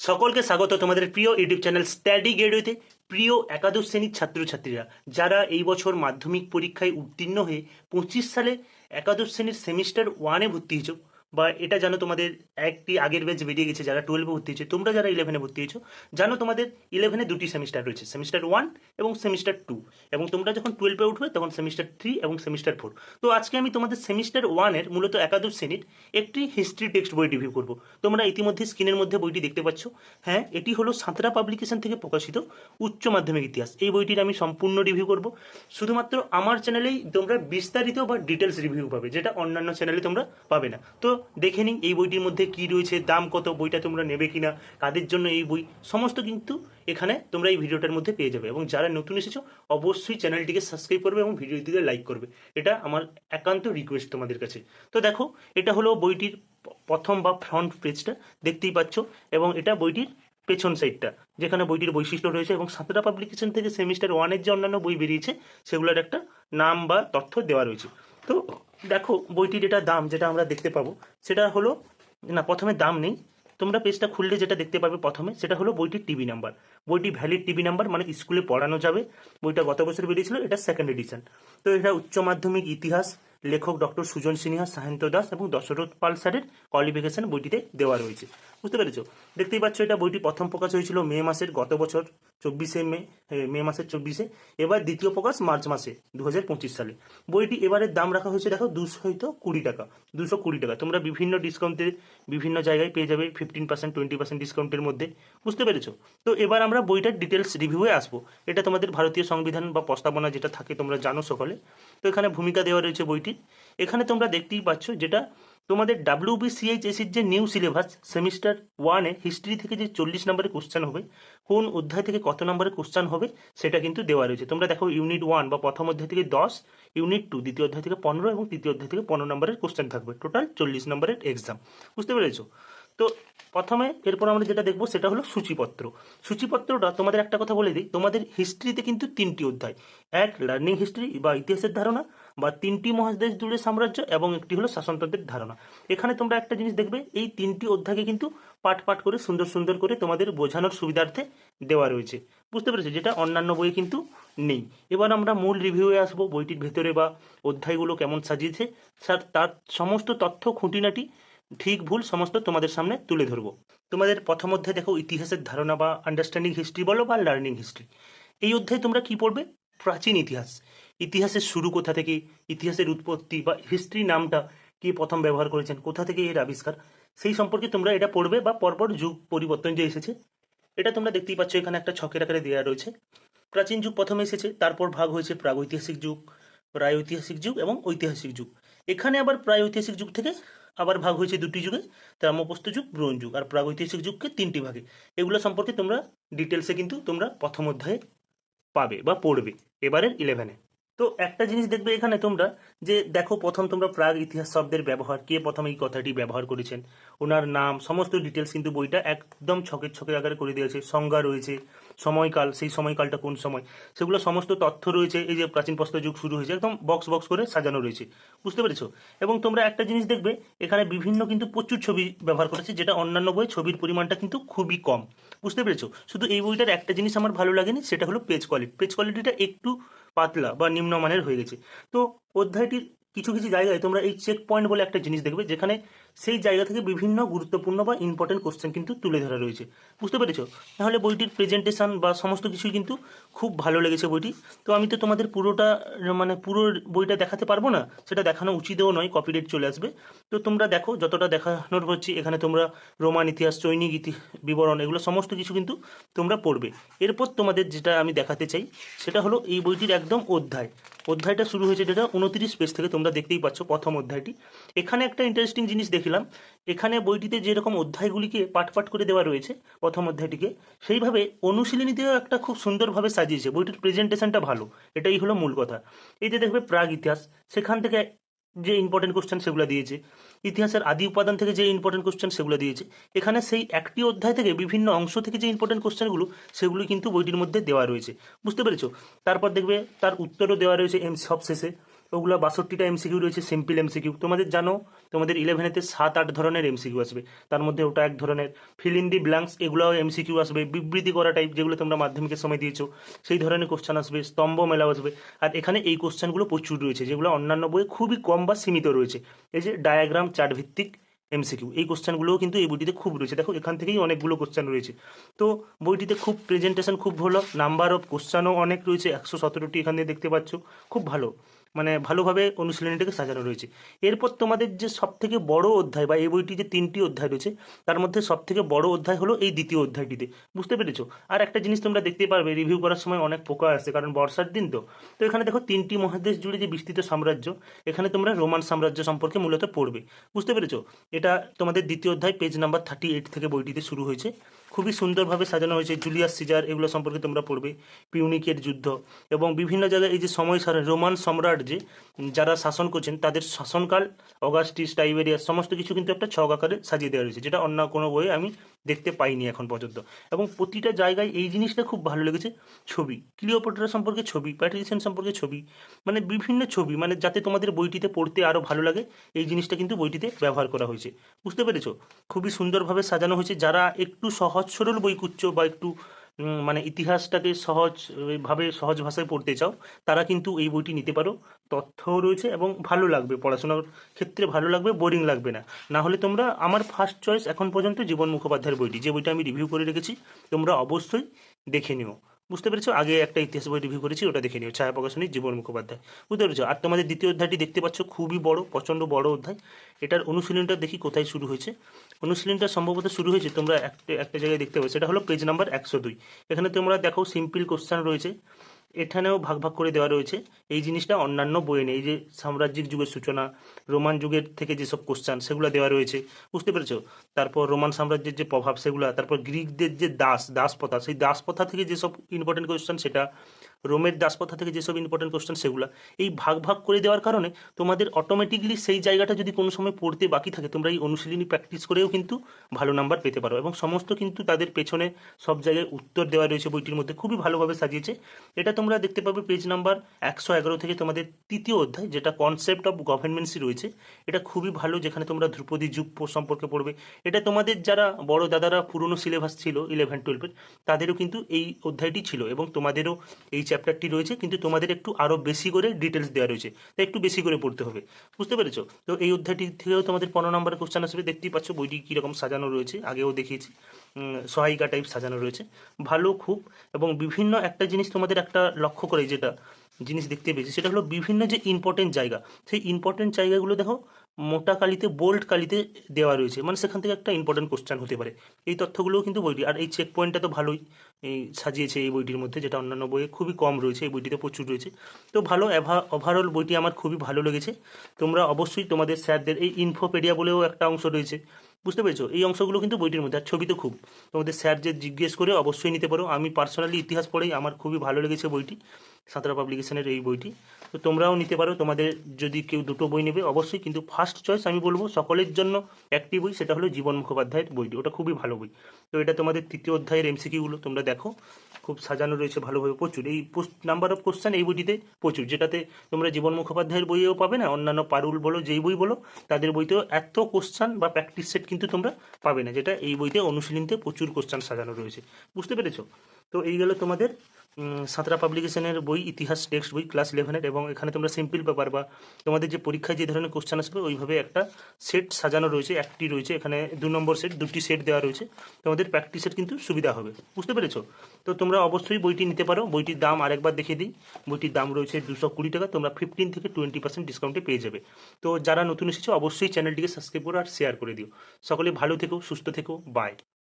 সকলকে স্বাগত। তোমাদের প্রিয় ইউটিউব চ্যানেল স্ট্যাডি গেডিওতে প্রিয় একাদশ শ্রেণির ছাত্রছাত্রীরা, যারা এই বছর মাধ্যমিক পরীক্ষায় উত্তীর্ণ হয়ে পঁচিশ সালে একাদশ শ্রেণির সেমিস্টার ওয়ানে ভর্তি হয়েছো বা এটা জানো তোমাদের একটি আগের ব্যাচ বেরিয়ে গেছে যারা টুয়েলভে ভর্তি হয়েছে, তোমরা যারা ইলেভেনে ভর্তি হয়েছো, জানো তোমাদের ইলেভেনে দুটি সেমিস্টার রয়েছে সেমিস্টার ওয়ান এবং সেমিস্টার টু এবং তোমরা যখন টুয়েলভে উঠবে তখন সেমিস্টার থ্রি এবং সেমিস্টার ফোর তো আজকে আমি তোমাদের সেমিস্টার ওয়ানের মূলত একাদশ শ্রেণির একটি হিস্ট্রি টেক্সট বই রিভিউ করব। তোমরা ইতিমধ্যে স্ক্রিনের মধ্যে বইটি দেখতে পাচ্ছ। হ্যাঁ এটি হলো সাঁতরা পাবলিকেশন থেকে প্রকাশিত উচ্চ মাধ্যমিক ইতিহাস। এই বইটির আমি সম্পূর্ণ রিভিউ করব। শুধুমাত্র আমার চ্যানেলেই তোমরা বিস্তারিত বা ডিটেলস রিভিউ পাবে, যেটা অন্যান্য চ্যানেলে তোমরা পাবে না। তো দেখে নিন এই বইটির মধ্যে কি রয়েছে, দাম কত, বইটা তোমরা নেবে কিনা, কাদের জন্য এই বই, সমস্ত কিন্তু এখানে তোমরা এই ভিডিওটার মধ্যে পেয়ে যাবে। এবং যারা নতুন এসেছ, অবশ্যই চ্যানেলটিকে সাবস্ক্রাইব করবে এবং ভিডিওটিকে লাইক করবে। এটা আমার একান্ত রিকোয়েস্ট তোমাদের কাছে। তো দেখো, এটা হলো বইটির প্রথম বা ফ্রন্ট পেজটা দেখতেই পাচ্ছ, এবং এটা বইটির পেছন সাইডটা যেখানে বইটির বৈশিষ্ট্য রয়েছে এবং সাতটা পাবলিকেশন থেকে সেমিস্টার ওয়ানের যে অন্যান্য বই বেরিয়েছে, সেগুলোর একটা নাম বা তথ্য দেওয়া রয়েছে। তো দেখো বইটির যেটা দাম যেটা আমরা দেখতে পাবো, সেটা হলো, না প্রথমে দাম নেই, তোমরা পেজটা খুললে যেটা দেখতে পাবে প্রথমে, সেটা হলো বইটির টিভি নাম্বার বইটি ভ্যালিড টিভি নাম্বার মানে স্কুলে পড়ানো যাবে। বইটা গত বছর বেরিয়েছিল এটা সেকেন্ড এডিশন তো এটা উচ্চ মাধ্যমিক ইতিহাস, লেখক ডক্টর সুজন সিনহা সাহেন্ত দাস এবং দশরথ পাল স্যারের কোয়ালিফিকেশন বইটিতে দেওয়া রয়েছে। বুঝতে পেরেছ? দেখতেই পাচ্ছ, এটা বইটি প্রথম প্রকাশ হয়েছিল মে মাসের গত বছর। চব্বিশে মে মে মাসের চব্বিশে, এবার দ্বিতীয় প্রকাশ মার্চ মাসে দু হাজার পঁচিশ সালে। বইটি এবারের দাম রাখা হয়েছে, দেখো, দুশো হয়তো কুড়ি টাকা, দুশো কুড়ি টাকা। তোমরা বিভিন্ন ডিসকাউন্টে বিভিন্ন জায়গায় পেয়ে যাবে ফিফটিন পার্সেন্ট টোয়েন্টি পার্সেন্ট ডিসকাউন্টের মধ্যে, বুঝতে পেরেছ? তো এবার আমরা বইটার ডিটেলস রিভিউয়ে আসব। এটা তোমাদের ভারতীয় সংবিধান বা প্রস্তাবনা যেটা থাকে, তোমরা জানো সকলে। তো এখানে ভূমিকা দেওয়া রয়েছে বইটির। এখানে তোমরা দেখতেই পাচ্ছ যেটা তোমাদের ডাব্লিউবিসিএইচএসির যে নিউ সিলেবাস সেমিস্টার ওয়ানে হিস্ট্রি থেকে যে চল্লিশ নম্বরের কোশ্চেন হবে, কোন অধ্যায় থেকে কত নম্বরের কোশ্চেন হবে, সেটা কিন্তু দেওয়া রয়েছে। তোমরা দেখো ইউনিট ওয়ান বা প্রথম অধ্যায় থেকে দশ ইউনিট টু দ্বিতীয় অধ্যায় থেকে পনেরো এবং তৃতীয় অধ্যায় থেকে পনেরো নম্বরের কোশ্চেন থাকবে। টোটাল চল্লিশ নম্বরের এক্সাম বুঝতে পেরেছ? তো প্রথমে এরপর আমরা যেটা দেখব সেটা হলো সূচিপত্র। সূচিপত্রটা তোমাদের একটা কথা বলে দিই, তোমাদের হিস্ট্রিতে কিন্তু তিনটি অধ্যায়। এক লার্নিং হিস্ট্রি বা ইতিহাসের ধারণা বা তিনটি মহাদেশ জুড়ে সাম্রাজ্য এবং একটি হলো শাসনতন্ত্রের ধারণা। এখানে তোমরা একটা জিনিস দেখবে, এই তিনটি অধ্যায়কে কিন্তু পাট পাট করে, সুন্দর সুন্দর করে তোমাদের বোঝানোর সুবিধার্থে দেওয়া রয়েছে। বুঝতে পেরেছ? যেটা অন্যান্য বইয়ে কিন্তু নেই। এবার আমরা মূল রিভিউয়ে আসব, বইটির ভেতরে বা অধ্যায়গুলো কেমন সাজিয়েছে। স্যার, তার সমস্ত তথ্য, খুঁটিনাটি, ঠিক ভুল সমস্ত তোমাদের সামনে তুলে ধরবো। তোমাদের প্রথম অধ্যায় দেখো, ইতিহাসের ধারণা বা আন্ডারস্ট্যান্ডিং হিস্ট্রি বলো বা লার্নিং হিস্ট্রি এই অধ্যায়ে তোমরা কি পড়বে? প্রাচীন ইতিহাস। ইতিহাসের শুরু কোথা থেকে, ইতিহাসের উৎপত্তি বা হিস্ট্রি নামটা কে প্রথম ব্যবহার করেছেন, কোথা থেকে এর আবিষ্কার? সেই সম্পর্কে তোমরা এটা পড়বে বা পরপর যুগ পরিবর্তন যে এসেছে, এটা তোমরা দেখতেই পাচ্ছ এখানে একটা ছকের আকারে দেওয়া রয়েছে। প্রাচীন যুগ প্রথমে এসেছে, তারপর ভাগ হয়েছে প্রাগৈতিহাসিক যুগ প্রাগৈতিহাসিক যুগ এবং ঐতিহাসিক যুগ। এখানে আবার প্রাগৈতিহাসিক যুগ থেকে আবার ভাগ হয়েছে দুটি যুগে তাম্রপ্রস্ত যুগ, ব্রোঞ্জ যুগ আর প্রাগৈতিহাসিক যুগকে তিনটি ভাগে। এগুলো সম্পর্কে তোমরা ডিটেলসে কিন্তু তোমরা প্রথম অধ্যায়ে পাবে বা পড়বে, এবারের ইলেভেনে তো একটা জিনিস দেখবে এখানে তোমরা যে দেখো প্রথম তোমরা প্রাগ ইতিহাস শব্দের ব্যবহার, কে প্রথম এই কথাটি ব্যবহার করেছেন? ওনার নাম, সমস্ত ডিটেলস কিন্তু বইটা একদম ছকের ছকের আকারে করে দিয়েছে। সংজ্ঞা রয়েছে, সময়কাল, সেই সময়কালটা কোন সময়? সেগুলো সমস্ত তথ্য রয়েছে, এই যে প্রাচীন যুগ শুরু হয়েছে, একদম বক্স বক্স করে সাজানো রয়েছে। বুঝতে পেরেছ? এবং তোমরা একটা জিনিস দেখবে, এখানে বিভিন্ন কিন্তু প্রচুর ছবি ব্যবহার করেছে, যেটা অন্যান্য বই ছবির পরিমাণটা কিন্তু খুবই কম। বুঝতে পেরেছ? শুধু এই বইটার একটা জিনিস আমার ভালো লাগেনি, সেটা হলো পেজ কোয়ালিটি পেজ কোয়ালিটিটা একটু পাতলা বা নিম্নমানের হয়ে গেছে। তো অধ্যায়টির কিছু কিছু জায়গায় তোমরা এই চেক পয়েন্ট বলে একটা জিনিস দেখবে, যেখানে সেই জায়গা থেকে বিভিন্ন গুরুত্বপূর্ণ বা ইম্পর্টেন্ট কোশ্চেন কিন্তু তুলে ধরা রয়েছে। বুঝতে পেরেছ? তাহলে বইটির প্রেজেন্টেশন বা সমস্ত কিছুই কিন্তু খুব ভালো লেগেছে বইটি। তো আমি তো তোমাদের পুরোটা মানে পুরো বইটা দেখাতে পারব না, সেটা দেখানো উচিতও নয় কপিরাইট চলে আসবে। তো তোমরা দেখো, যতটা দেখানোর হচ্ছে এখানে তোমরা রোমান ইতিহাস, চৈনিক ইতি, বিবরণ, এগুলো সমস্ত কিছু কিন্তু তোমরা পড়বে। এরপর তোমাদের যেটা আমি দেখাতে চাই, সেটা হলো এই বইটির একদম অধ্যায়। অধ্যায়টা শুরু হয়েছে যেটা উনত্রিশ পেজ থেকে তোমরা দেখতেই পাচ্ছ প্রথম অধ্যায়টি। এখানে একটা ইন্টারেস্টিং জিনিস দেখলাম। এখানে বইটিতে যেরকম অধ্যায়গুলিকে পাঠ পাঠ করে দেওয়া রয়েছে প্রথম অধ্যায়টিকে, সেইভাবে অনুশীলনীতেও একটা খুব সুন্দরভাবে সাজিয়েছে। বইটির প্রেজেন্টেশনটা ভালো, এটাই হলো মূল কথা। এই যে দেখবে প্রাগ ইতিহাস, সেখান থেকে যে ইম্পর্টেন্ট কোশ্চেন সেগুলো দিয়েছে, ইতিহাসের আদি উপাদান থেকে যে ইম্পর্টেন্ট কোশ্চেন সেগুলো দিয়েছে, এখানে সেই একটি অধ্যায় থেকে বিভিন্ন অংশ থেকে যে ইম্পর্টেন্ট কোশ্চেনগুলো সেগুলো কিন্তু বইটির মধ্যে দেওয়া রয়েছে। বুঝতে পেরেছ? তারপর দেখবে তার উত্তরও দেওয়া রয়েছে এম সব শেষে ওগুলো বাষট্টিটা এমসিকিউ রয়েছে সিম্পল এমসিকিউ তোমাদের জানো, তোমাদের ইলেভেনেতে সাত, আট ধরনের এমসিকিউ আসবে। তার মধ্যে ওটা এক ধরনের। ফিল ইন দি ব্ল্যাঙ্কস এগুলোও এমসিকিউ আসবে। বিবৃতি করা টাইপ যেগুলো তোমরা মাধ্যমিকের সময় দিয়েছ, সেই ধরনের কোশ্চেন আসবে, স্তম্ভ মেলা আসবে। আর এখানে এই কোশ্চেনগুলো প্রচুর রয়েছে, যেগুলো অন্যান্য বইয়ে খুবই কম বা সীমিত রয়েছে। এই যে ডায়াগ্রাম চার্ট ভিত্তিক এমসিকিউ এই কোশ্চেনগুলোও কিন্তু এই বইটিতে খুব রয়েছে। দেখো, এখান থেকেই অনেকগুলো কোশ্চেন রয়েছে। তো বইটিতে খুব প্রেজেন্টেশন খুব ভালো নাম্বার অফ কোশ্চেনও অনেক রয়েছে, একশো সতেরোটি এখানে দেখতে পাচ্ছ। খুব ভালো। মানে ভালোভাবে অনুশীলনীটাকে সাজানো রয়েছে। এরপর তোমাদের যে সব থেকে বড় অধ্যায় বা এই বইটি যে তিনটি অধ্যায় রয়েছে, তার মধ্যে সব থেকে বড় অধ্যায় হলো এই দ্বিতীয় অধ্যায়টিতে। বুঝতে পেরেছ? আর একটা জিনিস তোমরা দেখতে পারবে রিভিউ করার সময় অনেক পোকা আসে, কারণ বর্ষার দিন তো। তো এখানে দেখো তিনটি মহাদেশ জুড়ে যে বিস্তৃত সাম্রাজ্য, এখানে তোমরা রোমান সাম্রাজ্য সম্পর্কে মূলত পড়বে। বুঝতে পেরেছ? এটা তোমাদের দ্বিতীয় অধ্যায় পেজ নাম্বার থার্টি এইট থেকে বইটিতে শুরু হয়েছে। খুবই সুন্দরভাবে সাজানো হয়েছে। জুলিয়াস সিজার এগুলো সম্পর্কে তোমরা পড়বে। পিউনিকের যুদ্ধ এবং বিভিন্ন জায়গায় এই যে সময় সারা রোমান সম্রাট যে, যারা শাসন করছেন, তাদের শাসনকাল অগাস্টিস টাইবেরিয়াস সমস্ত কিছু কিন্তু একটা ছক আকারে সাজিয়ে দেওয়া রয়েছে, যেটা অন্য কোনো বইয়ে আমি দেখতে পাইনি এখন পর্যন্ত। এবং প্রতিটা জায়গায় এই জিনিসটা খুব ভালো লেগেছে, ছবি। ক্লিওপোট্রা সম্পর্কে ছবি, প্যাট্রিসিয়ান সম্পর্কে ছবি মানে বিভিন্ন ছবি মানে যাতে তোমাদের বইটিতে পড়তে আরও ভালো লাগে, এই জিনিসটা কিন্তু বইটিতে ব্যবহার করা হয়েছে। বুঝতে পেরেছ? খুবই সুন্দরভাবে সাজানো হয়েছে। যারা একটু সহজ সরল বই খুঁজছো বা একটু মানে ইতিহাসটাকে সহজভাবে সহজ ভাষায় পড়তে চাও, তারা কিন্তু এই বইটি নিতে পারো। তথ্যও রয়েছে এবং ভালো লাগবে। পড়াশোনার ক্ষেত্রে ভালো লাগবে, বোরিং লাগবে না। না হলে তোমরা আমার ফার্স্ট চয়েস এখন পর্যন্ত জীবন মুখোপাধ্যায়ের বইটি, যে বইটা আমি রিভিউ করে রেখেছি, তোমরা অবশ্যই দেখে নিও। বুঝতে পেরেছ? আগে একটা ইতিহাস বই রিভিউ করেছি, ওটা দেখে নিও। ছায়া প্রকাশনী, জীবন মুখোপাধ্যায়। বুঝতে পেরেছ? আর তোমাদের দ্বিতীয় অধ্যায়টি দেখতে পাচ্ছ, খুবই বড়, প্রচণ্ড বড় অধ্যায়। এটার অনুশীলনটা দেখি কোথায় শুরু হয়েছে। অনুশীলনটা সম্ভবত শুরু হয়েছে, তোমরা একটা একটা জায়গায় দেখতে পাচ্ছ সেটা হলো পেজ নাম্বার একশো দুই। এখানে তোমরা দেখো সিম্পল কোশ্চেন রয়েছে। এখানেও ভাগ ভাগ করে দেওয়া রয়েছে। এই জিনিসটা অন্যান্য বইয়ে নেই। এই যে সাম্রাজ্যিক যুগের সূচনা, রোমান যুগের থেকে যেসব কোশ্চান সেগুলো দেওয়া রয়েছে। বুঝতে পেরেছ? তারপর রোমান সাম্রাজ্যের যে প্রভাব, সেগুলো, তারপর গ্রিকদের যে দাস দাস প্রথা সেই দাস প্রথা থেকে যেসব ইম্পর্টেন্ট কোশ্চেন সেটা রোমের দাসপ্রথা থেকে যেসব ইম্পর্টেন্ট কোশ্চেন সেগুলো, এই ভাগ ভাগ করে দেওয়ার কারণে তোমাদের অটোমেটিকলি সেই জায়গাটা যদি কোনো সময় পড়তে বাকি থাকে, তোমরা এই অনুশীলনী প্র্যাকটিস করেও কিন্তু ভালো নাম্বার পেতে পারো এবং সমস্ত কিন্তু তাদের পেছনে সব জায়গায় উত্তর দেওয়া রয়েছে বইটির মধ্যে, খুবই ভালোভাবে সাজিয়েছে। এটা তোমরা দেখতে পাবে পেজ নাম্বার একশো এগারো থেকে তোমাদের তৃতীয় অধ্যায়, যেটা কনসেপ্ট অফ গভর্নমেন্সি রয়েছে। এটা খুবই ভালো, যেখানে তোমরা ধ্রুপদী যুগ সম্পর্কে পড়বে। এটা তোমাদের যারা বড় দাদারা পুরনো সিলেবাস ছিল ইলেভেন টুয়েলভের তাদেরও কিন্তু এই অধ্যায়টি ছিল এবং তোমাদেরও এই চ্যাপ্টারটি রয়েছে, কিন্তু তোমাদের একটু আরও বেশি করে ডিটেলস দেওয়া রয়েছে, তাই একটু বেশি করে পড়তে হবে। বুঝতে পেরেছ? তো এই অধ্যায়টি থেকেও তোমাদের পনেরো নম্বরের কোশ্চেন আসবে, দেখতেই পাচ্ছ বইটি কীরকম সাজানো রয়েছে, আগেও দেখিয়েছি। সহায়িকা টাইপ সাজানো রয়েছে। ভালো খুব, এবং বিভিন্ন একটা জিনিস তোমাদের একটা লক্ষ্য করে যেটা জিনিস দেখতে পেয়েছি, সেটা হলো বিভিন্ন যে ইম্পর্টেন্ট জায়গা, সেই ইম্পর্টেন্ট জায়গাগুলো দেখো মোটা কালিতে বোল্ড কালিতে দেওয়া রয়েছে। মানে সেখান থেকে একটা ইম্পর্টেন্ট কোশ্চেন হতে পারে। এই তথ্যগুলোও কিন্তু বইটি, আর এই চেক পয়েন্টটা তো ভালোই। এই সাজিয়েছে এই বইটির মধ্যে, যেটা অন্যান্য বইয়ে খুবই কম রয়েছে, এই বইটিতে প্রচুর রয়েছে। তো ভালো ওভারঅল বইটি আমার খুবই ভালো লেগেছে। তোমরা অবশ্যই তোমাদের স্যারদের এই ইনফোপেডিয়া বলেও একটা অংশ রয়েছে। বুঝতে পেরেছ? এই অংশগুলো কিন্তু বইটির মধ্যে, আর ছবি তো খুব। তোমাদের স্যার যে জিজ্ঞেস করে অবশ্যই নিতে পারো। আমি পার্সোনালি ইতিহাস পড়েই আমার খুবই ভালো লেগেছে বইটি। সাঁতরা পাবলিকেশনের এই বইটি। তো তোমরাও নিতে পারো। তোমাদের যদি কেউ দুটো বই নেবে, অবশ্যই কিন্তু ফার্স্ট চয়েস আমি বলব সকলের জন্য একটি বই, সেটা হলো জীবন মুখোপাধ্যায়ের বইটি। ওটা খুবই ভালো বই। তো এটা তোমাদের তৃতীয় অধ্যায়ের এমসিকিউগুলো তোমরা দেখো। খুব সাজানো রয়েছে ভালোভাবে প্রচুর। এই নাম্বার অফ কোশ্চেন এই বইটিতে প্রচুর, যেটাতে তোমরা জীবন মুখোপাধ্যায়ের বইও পাবে না, অন্যান্য পারুল বলো, যেই বই বলো, তাদের বইতেও এত কোশ্চেন বা প্র্যাকটিস সেট কিন্তু তোমরা পাবে না, যেটা এই বইতে অনুশীলনীতে প্রচুর কোশ্চেন সাজানো রয়েছে। বুঝতে পেরেছ? তো এই গেল তোমাদের সাঁতরা পাবলিকেশনের বই, ইতিহাস টেক্সট বই ক্লাস ইলেভেনের এবং এখানে তোমরা সিম্পল পেপার বা তোমাদের যে পরীক্ষায় যে ধরনের কোশ্চেন আসবে, ওইভাবে একটা সেট সাজানো রয়েছে, একটি রয়েছে, এখানে দু নম্বর সেট দুটি সেট দেওয়া রয়েছে। তোমাদের প্র্যাকটিসের কিন্তু সুবিধা হবে, বুঝতে পেরেছ? তো তোমরা অবশ্যই বইটি নিতে পারো, বইটির দাম আরেকবার দেখিয়ে দিই। বইটির দাম রয়েছে দুশো কুড়ি টাকা, তোমরা ফিফটিন থেকে টোয়েন্টি পার্সেন্ট ডিসকাউন্টে পেয়ে যাবে। তো যারা নতুন এসেছ, অবশ্যই চ্যানেলটিকে সাবস্ক্রাইব করো আর শেয়ার করে দিও। সকলে ভালো থেকো, সুস্থ থেকো বাই